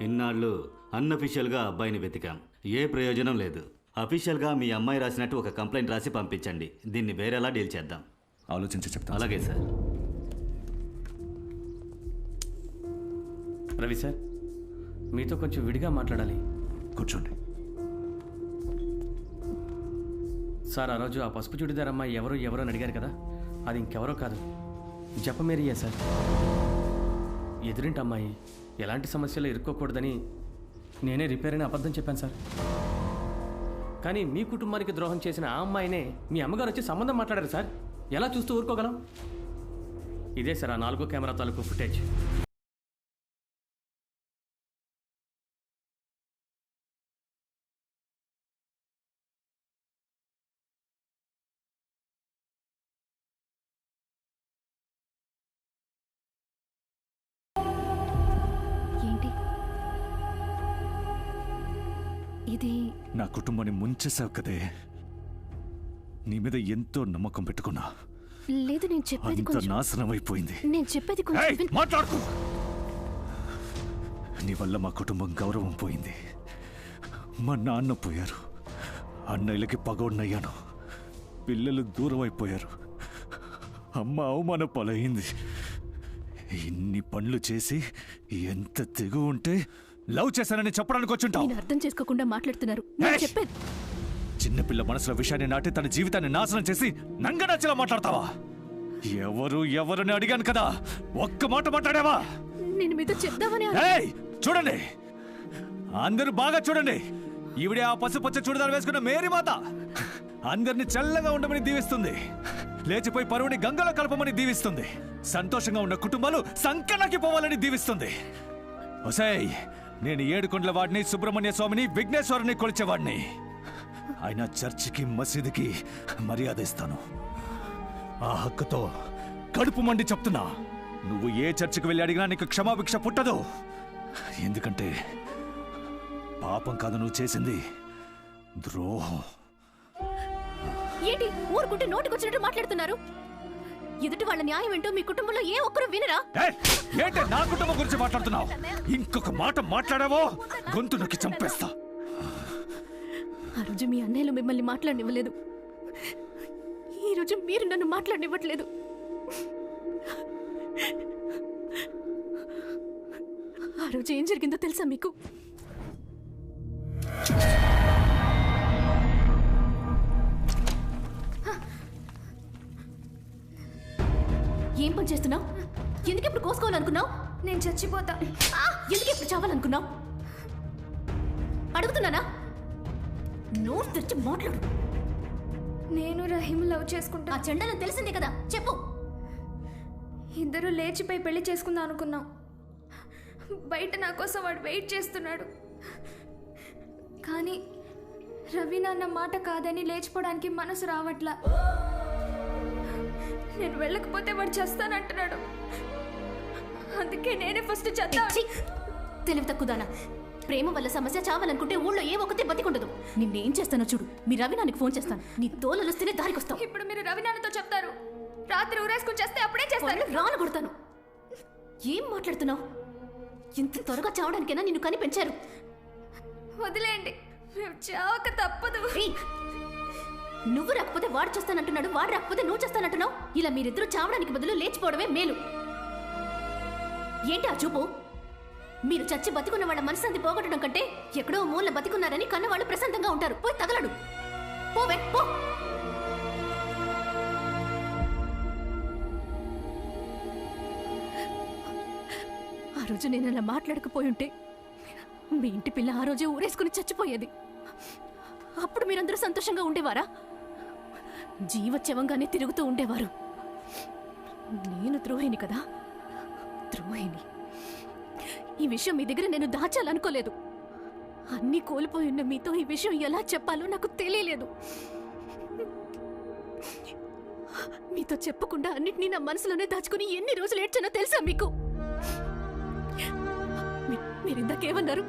ఇన్నాళ్ళు అన్అఫీషియల్గా అబ్బాయిని వెతికాం. ఏ ప్రయోజనం లేదు. అఫీషియల్గా మీ అమ్మాయి రాసినట్టు ఒక కంప్లైంట్ రాసి పంపించండి. దీన్ని వేరేలా డీల్ చేద్దాం. ఆలోచించి చెప్తాను. అలాగే సార్. రవి సార్ మీతో కొంచెం విడిగా మాట్లాడాలి. కూర్చోండి. సార్ ఆ రోజు ఆ పసుపు చుడిదార్ అమ్మాయి ఎవరు ఎవరో అని అడిగారు కదా? అది ఇంకెవరో కాదు. జపమేరియే సార్. ఎదురింటి అమ్మాయి. ఎలాంటి సమస్యలు ఇరుక్కోకూడదని నేనే రిపేర్ అని అబద్ధం చెప్పాను సార్. కానీ మీ కుటుంబానికి ద్రోహం చేసిన ఆ అమ్మాయినే మీ అమ్మగారు వచ్చి సంబంధం మాట్లాడారు సార్. ఎలా చూస్తూ ఊరుకోగలం? ఇదే సార్ ఆ నాలుగో కెమెరా తాలూకు ఫుటేజ్. ఇది నా కుటుంబాన్ని ముంచేసావు కదే. నీ మీద ఎంతో నమ్మకం పెట్టుకున్నా. లేదు నేను చెప్పేది అంత కొంచెం నాశనం అయిపోయింది నేను చెప్పేది కొంచెం విన్- మాట్లాడుకో. నీ వల్ల మా కుటుంబం గౌరవం పోయింది. మా నాన్న పోయారు. అన్నయ్యలకి పగోడినయ్యాను. పిల్లలు దూరం అయిపోయారు అమ్మ అవమాన పాలయ్యింది ఇన్ని పనులు చేసి ఎంత తెగు ఉంటే లవ్ చేశానని చెప్పడానికి వచ్చుంటావు. నేను అర్థం చేసుకోకుండా మాట్లాడుతున్నారు. నేను! చెప్పేది చిన్నపిల్ల మనసులో విషయాన్ని నాటి తన జీవితాన్ని నాశనం చేసి నంగనచ్చలా మాట్లాడతావా? ఎవరు ఎవరని అడిగాను కదా? ఒక్క మాట మాట్లాడావా? నేను మీతో చెప్దామని చూడండి. అందరూ బాగా చూడండి. ఈవిడే ఆ పసుపచ్చ చూడదారు వేసుకున్న మేరీ మాత. అందరిని చల్లగా ఉండమని దీవిస్తుంది. లేచిపోయి పరువుని గంగలో కలపమని దీవిస్తుంది. సంతోషంగా ఉన్న కుటుంబాలు సంకలకి పోవాలని దీవిస్తుంది. ఒసేయ్! నేను ఏడుకొండల వాడిని సుబ్రహ్మణ్య స్వామిని విఘ్నేశ్వరుని కొలిచేవాడిని. ఆయన చర్చికి మసీదుకి మర్యాద ఇస్తాను. ఆ హక్కుతో కడుపు మండి చెప్తున్నా. నువ్వు ఏ చర్చికి వెళ్ళి అడిగినా నీకు క్షమాభిక్ష పుట్టదు. ఎందుకంటే పాపం కాదు నువ్వు చేసింది ద్రోహం. ఏంటి? ఊరుకుంటే నోటికొచ్చినట్టు మాట్లాడుతున్నారు? ఎదుటి వాళ్ళ న్యాయం ఏంటో మీ కుటుంబంలో ఏ ఒక్కరు వినరా? ఏంటి నా కుటుంబం గురించి మాట్లాడుతున్నావు? ఇంకొక మాట మాట్లాడావో? గొంతు నొక్కి చంపేస్తా. ఆ రోజు మీ అన్నయ్యలు మిమ్మల్ని మాట్లాడనివ్వలేదు. ఈ రోజు మీరు నన్ను మాట్లాడనివ్వట్లేదు. ఆ రోజు ఏం జరిగిందో తెలుసా మీకు? ఏం పని చేస్తున్నావు? ఎందుకు ఇప్పుడు కోసుకోవాలనుకున్నావు? నేను చచ్చిపోతా. ఆ! ఎందుకు ఇప్పుడు చావాలనుకున్నావు? అడుగుతున్నానా? నోరు తెరిచి మాట్లాడు. నేను రహీం లవ్ చేసుకుంటా. ఆ చెండలను తెలిసిందే కదా. చెప్పు. ఇద్దరు లేచిపోయి పెళ్ళి చేసుకుందాం అనుకున్నాం. బయట నా కోసం వాడు వెయిట్ చేస్తున్నాడు. కానీ రవి నాన్న మాట కాదని లేచిపోవడానికి మనసు రావట్లా. నేను వెళ్ళకపోతే వాడు చేస్తానంటున్నాడు. అందుకే నేనే ఫస్ట్ ఛీ! తెలివి తక్కుదానా ప్రేమ వల్ల సమస్య చావాలనుకుంటే ఊళ్ళో ఏ ఒక్కతే బతికుండదు. నిన్నేం చేస్తానో చూడు. మీ రవి నాన్నకి ఫోన్ చేస్తాను. నీ తోలు వస్తేనే దారికొస్తావు ఇప్పుడు మీరు రవి నాన్నతో చెప్తారు. రాత్రి ఊరేసుకుని చేస్తే అప్పుడే వాళ్ళు రాను కొడతాను. ఏం మాట్లాడుతున్నావు? ఇంత త్వరగా చావడానికైనా నిన్ను కని పెంచారు వదిలేయండి. మేము చావక తప్పదు! నువ్వు రాకపోతే వాడు చేస్తానంటున్నాడు వాడు రాకపోతే నువ్వు చేస్తానంటున్నావు? ఇలా మీరిద్దరూ చావడానికి బదులు లేచిపోవడమే మేలు. ఏంటి ఆ చూపు? మీరు చచ్చి బతికున్న వాళ్ళ మనశ్శాంతి పోగొట్టడం కంటే ఎక్కడో మూల బతికున్నారని కన్నవాళ్ళు ప్రశాంతంగా ఉంటారు. పోయి తగలడు. పోవే పో. ఆ రోజు నేను అలా మాట్లాడకపోయి ఉంటే మీ ఇంటి పిల్ల ఆ రోజే ఊరేసుకుని చచ్చిపోయేది. అప్పుడు మీరందరూ సంతోషంగా ఉండేవారా? జీవచ్యవంగానే తిరుగుతూ ఉండేవారు. నేను ద్రోహిని కదా? ద్రోహిని. ఈ విషయం మీ దగ్గర నేను దాచాలనుకోలేదు. అన్నీ కోల్పోయి ఉన్న మీతో ఈ విషయం ఎలా చెప్పాలో నాకు తెలియలేదు. మీతో చెప్పకుండా అన్నిటినీ నా మనసులోనే దాచుకుని ఎన్ని రోజులు ఏడ్చానో తెలుసా మీకు? మీరు ఇందాకేమన్నారు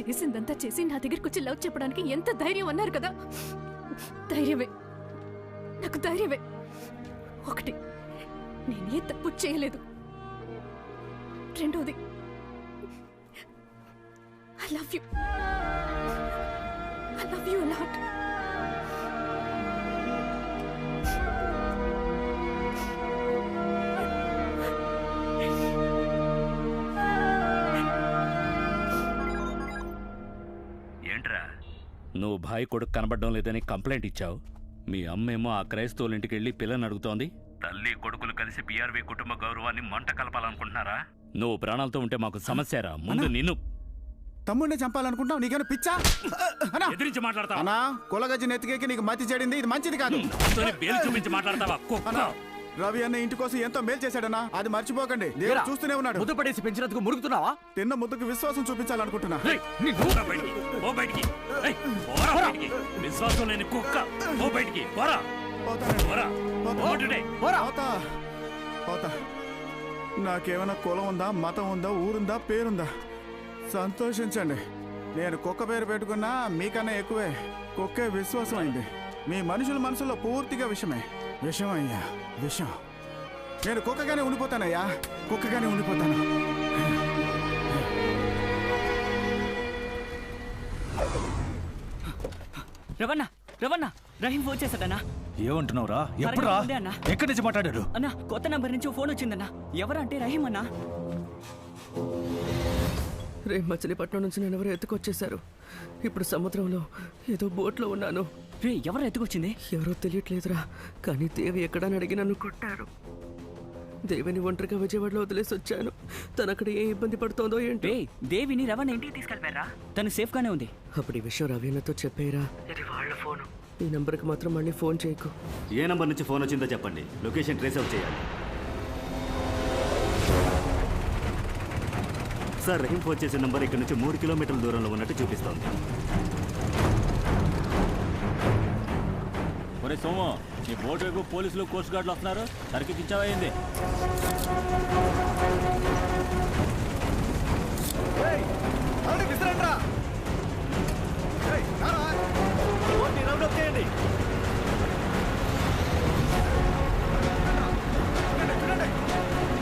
చేసిందంతా చేసి నా దగ్గరకు వచ్చి లవ్ చెప్పడానికి ఎంత ధైర్యం అన్నారు కదా? ధైర్యమే. నాకు ధైర్యమే. ఒకటి నేనే తప్పు చేయలేదు. రెండోది I love you I love you lot ఏంట్రా? నువ్వు భాయ్ కొడుకు కనబడడం లేదని కంప్లైంట్ ఇచ్చావు? మీ అమ్మేమో ఆ క్రైస్తవుల ఇంటికి వెళ్ళి పిల్లని అడుగుతోంది. తల్లి కొడుకులు కలిసి పిఆర్వి కుటుంబ గౌరవాన్ని మంట కలపాలనుకుంటున్నారా? నువ్వు ప్రాణాలతో ఉంటే మాకు సమస్యరా? ముందు నిన్ను. తమ్ముడిని చంపాలనుకుంటావు నీకేమైనా పిచ్చా? అన్నా. ఎదిరించి మాట్లాడతావా? అన్నా కులగజ్జి నెత్తికేకి నీకు మతి చెడింది ఇది మంచిది కాదు. చూపించి మాట్లాడతావా? రవి అన్న ఇంటి కోసం ఎంతో మేలు చేశాడన్నా. అది మర్చిపోకండి. దేవుడు చూస్తూనే ఉన్నాడు. ముద్దు పడేసి పెంచినందుకు మురుగుతున్నావా? తిన్న ముద్దకు విశ్వాసం చూపించాలనుకుంటున్నా. విశ్వాసం లేని కుక్క. బయటికి. పోరా. నాకేమైనా కులం ఉందా మతం ఉందా ఊరుందా పేరుందా? సంతోషించండి. నేను కుక్క పేరు పెట్టుకున్నా మీకన్నా ఎక్కువే. కుక్కే విశ్వాసం అయింది మీ మనుషుల మనసులో పూర్తిగా విషమే. విషం అయ్యా విషం. నేను కుక్కగానే ఉండిపోతానయ్యా కుక్కగానే ఉండిపోతాను. రవణ రవణ రహీం ఫోన్ చేశాడన్నా? ఏమంటున్నావురా? ఎప్పుడురా? అన్న. ఎక్కడి నుంచి మాట్లాడాడు? అన్న కొత్త నంబర్ నుంచి ఓ ఫోన్ వచ్చిందన్నా. ఎవరంటే రహీం అన్నా? రే మచిలీపట్నం నుంచి నేను ఎవరో ఎత్తుకొచ్చేశారు. ఇప్పుడు సముద్రంలో ఏదో బోట్లో ఉన్నాను. రే ఎవరు ఎత్తుకొచ్చింది? ఎవరో తెలియట్లేదురా కానీ దేవి ఎక్కడని అడిగి నన్ను కొట్టారు. దేవిని ఒంటరిగా విజయవాడలో వదిలేసి వచ్చాను. తను అక్కడ ఏ ఇబ్బంది పడుతోందో ఏంటో. రే దేవిని రవణ ఇంటికి తీసుకెళ్ళిపోయారా? తను సేఫ్ గానే ఉంది. అప్పుడు ఈ విషయం రవీణతో చెప్పేరా. ఇది వాళ్ళ ఫోను. ఈ నంబర్కి మాత్రం మళ్ళీ ఫోన్ చేయకు. ఏ నంబర్ నుంచి ఫోన్ వచ్చిందో చెప్పండి. లొకేషన్ ట్రేస్ అవుట్ చేయాలి. సార్ రహీం ఫోన్ చేసిన నంబర్ ఇక్కడ నుంచి మూడు కిలోమీటర్ల దూరంలో ఉన్నట్టు చూపిస్తోంది. ఒరే సోము నీ బోటు వైపు పోలీసులు కోస్ట్ గార్డులు వస్తున్నారు. సరికి పిచ్చావైంది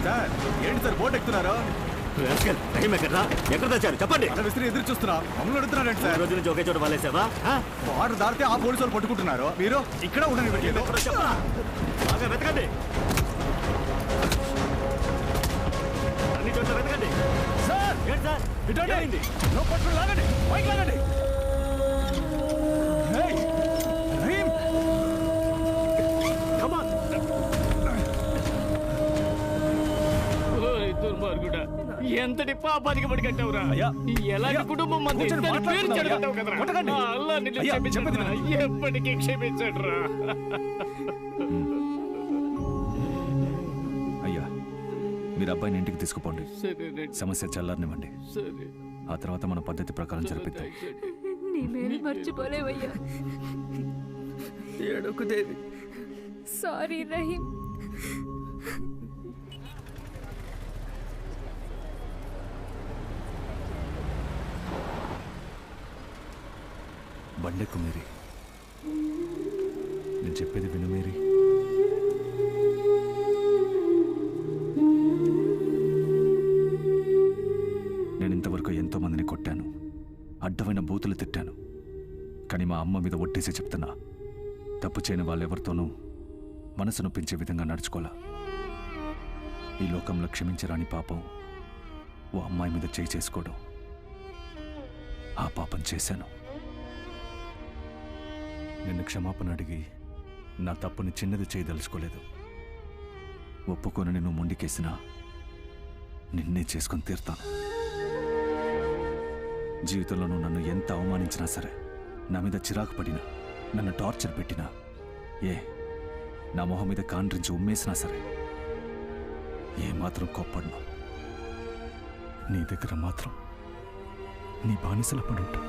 సార్ ఏంటి సార్ బోట్ ఎక్కుతున్నారు? ఎక్కడ తెచ్చారు చెప్పండి. విసిరి ఎదురు చూస్తున్నా. మమ్మల్ని సార్? రోజు నుంచి ఒకే చోట వాళ్ళేసావా? వాటర్ దాటితే ఆ పోలీసు వాళ్ళు పట్టుకుంటున్నారు. మీరు ఇక్కడ చెప్పరా? బాగా వెతకండి. అన్ని చోట్ల వెతకండి. సార్! ఏంటి సార్? పట్టుకుని లాగండి. పైకి లాగండి. ఎంతటి పాపానికి పడికట్టావురా అయ్యా. ఎలాంటి. కుటుంబం మంది పేరు చెడగొట్టావు. కదరా? అల్లా నిన్ను. ఎప్పటికీ క్షమించడురా అయ్యా మీరు అబ్బాయిని ఇంటికి తీసుకుపోండి. సమస్య చల్లారనివ్వండి. సరే. ఆ తర్వాత మన పద్ధతి ప్రకారం జరిపిద్దాం. నీ మేలు మర్చిపోలేవయ్యా. సారీ రహీం. బండెక్కు మేరీ నేను చెప్పేది విను మేరీ. నేను ఇంతవరకు ఎంతో మందిని కొట్టాను. అడ్డమైన బూతులు తిట్టాను. కానీ మా అమ్మ మీద ఒట్టేసి చెప్తున్నా తప్పు చేయని వాళ్ళెవరితోనూ మనసు నొప్పించే విధంగా నడుచుకోలా. ఈ లోకంలో క్షమించరాని పాపం ఓ అమ్మాయి మీద చేయి చేసుకోవడం ఆ పాపం చేశాను. నిన్ను క్షమాపణ అడిగి నా తప్పుని చిన్నది చేయదలుచుకోలేదు. ఒప్పుకొని నిన్ను ముండికేసినా నిన్నే చేసుకొని తీరుతాను. జీవితంలో నువ్వు నన్ను ఎంత అవమానించినా సరే నా మీద చిరాకు పడినా నన్ను టార్చర్ పెట్టినా ఏ నా మొహం మీద కాండ్రించి ఉమ్మేసినా సరే ఏ మాత్రం కోప్పడను. నీ దగ్గర మాత్రం నీ బానిసల పడుంటా.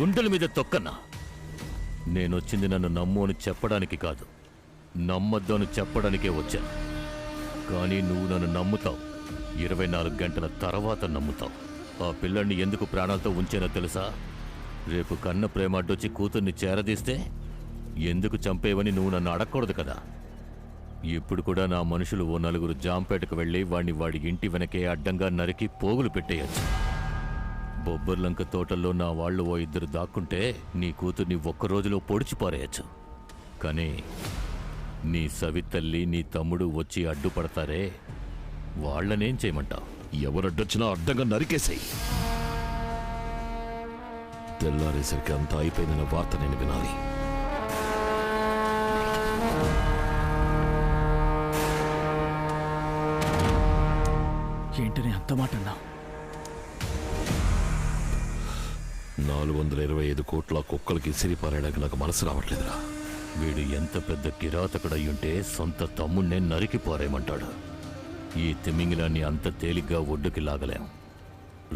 గుండెల మీద తొక్కన్నా. నేనొచ్చింది నన్ను నమ్ము అని చెప్పడానికి కాదు నమ్మొద్దని చెప్పడానికే వచ్చాను. కానీ నువ్వు నన్ను నమ్ముతావు. ఇరవై నాలుగు గంటల తర్వాత నమ్ముతావు. ఆ పిల్లల్ని ఎందుకు ప్రాణాలతో ఉంచానో తెలుసా? రేపు కన్న ప్రేమ అడ్డొచ్చి కూతుర్ని చేరదీస్తే ఎందుకు చంపేవని నువ్వు నన్ను అడగకూడదు కదా. ఇప్పుడు కూడా నా మనుషులు ఓ నలుగురు జాంపేటకు వెళ్ళి వాడిని వాడి ఇంటి వెనకే అడ్డంగా నరికి పోగులు పెట్టేయచ్చు. బొబ్బర్లంక తోటల్లో నా వాళ్ళు ఓ ఇద్దరు దాక్కుంటే నీ కూతుర్ని ఒక్క రోజులో పొడిచి పారేయచ్చు. కానీ నీ సవితల్లి నీ తమ్ముడు వచ్చి అడ్డుపడతారే వాళ్ళనేం చేయమంటావు? ఎవరడ్డొచ్చినా అడ్డంగా నరికేసాయి. తెల్లారేసరికి అంతా అయిపోయిందన్న వార్త నేను వినాలి. ఏంటని అంత మాట అన్నా నాలుగు వందల ఇరవై ఐదు కోట్ల కుక్కలకి సిరిపారేయడానికి నాకు మనసు రావట్లేదురా. వీడు ఎంత పెద్ద కిరాతకుడయ్యుంటే సొంత తమ్ముణ్ణే నరికి పారేయమంటాడు. ఈ తిమింగిలాన్ని అంత తేలిగ్గా ఒడ్డుకి లాగలేం.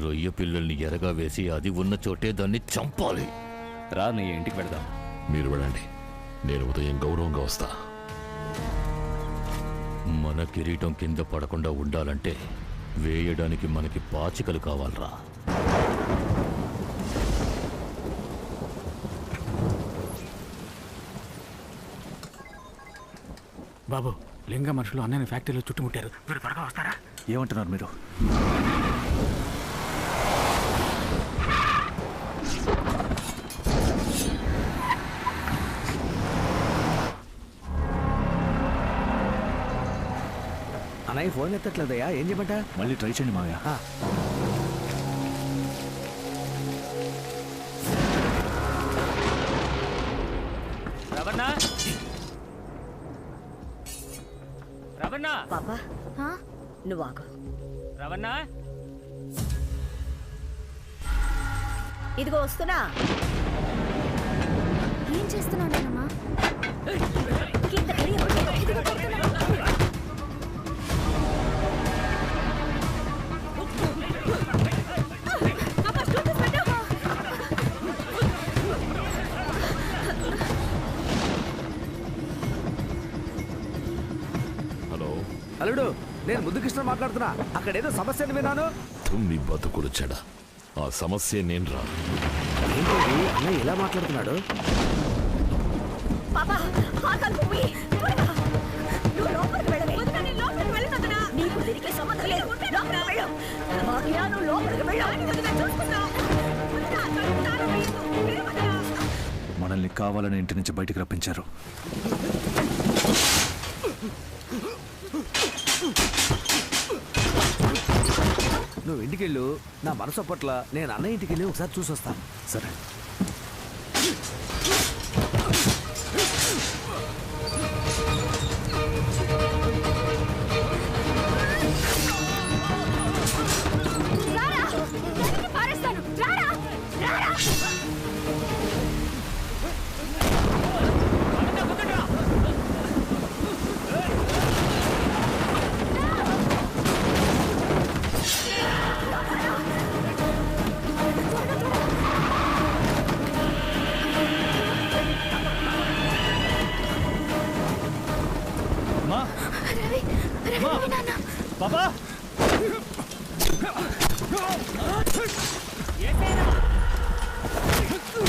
రొయ్య పిల్లల్ని ఎరగా వేసి అది ఉన్న చోటే దాన్ని చంపాలి. రా నీ ఇంటికి వెళదాం. మీరు వెళ్ళండి. నేను ఉదయం గౌరవంగా వస్తా. మన కిరీటం కింద పడకుండా ఉండాలంటే వేయడానికి మనకి పాచికలు కావాలరా. బాబు లింగ మనుషులు అన్నయ్య ఫ్యాక్టరీలో చుట్టుముట్టారు. మీరు త్వరగా వస్తారా? ఏమంటున్నారు మీరు? అన్నయ్య ఫోన్ ఎత్తట్లేదయ్యా. ఏం చెప్పంట? మళ్ళీ ట్రై చేయండి మావయ్య. రవణ! పాపా నువ్వు ఆగు. రవణ! ఇదిగో వస్తున్నా. నేను ముద్దు కృష్ణ మాట్లాడుతున్నా. అక్కడ ఏదో సమస్యని విన్నాను. తుమ్మి బతుకులు చెడ. ఆ సమస్య నేను రా. ఇలా మాట్లాడుతున్నాడు. నీకు దీనికి సంబంధం లేదు. లోపలికి మనల్ని కావాలని ఇంటి నుంచి బయటికి రప్పించారు. నువ్వు ఇంటికెళ్ళు నా మనసు పట్ల నేను అన్నయ్య ఇంటికి వెళ్ళి ఒకసారి చూసొస్తాను సరే.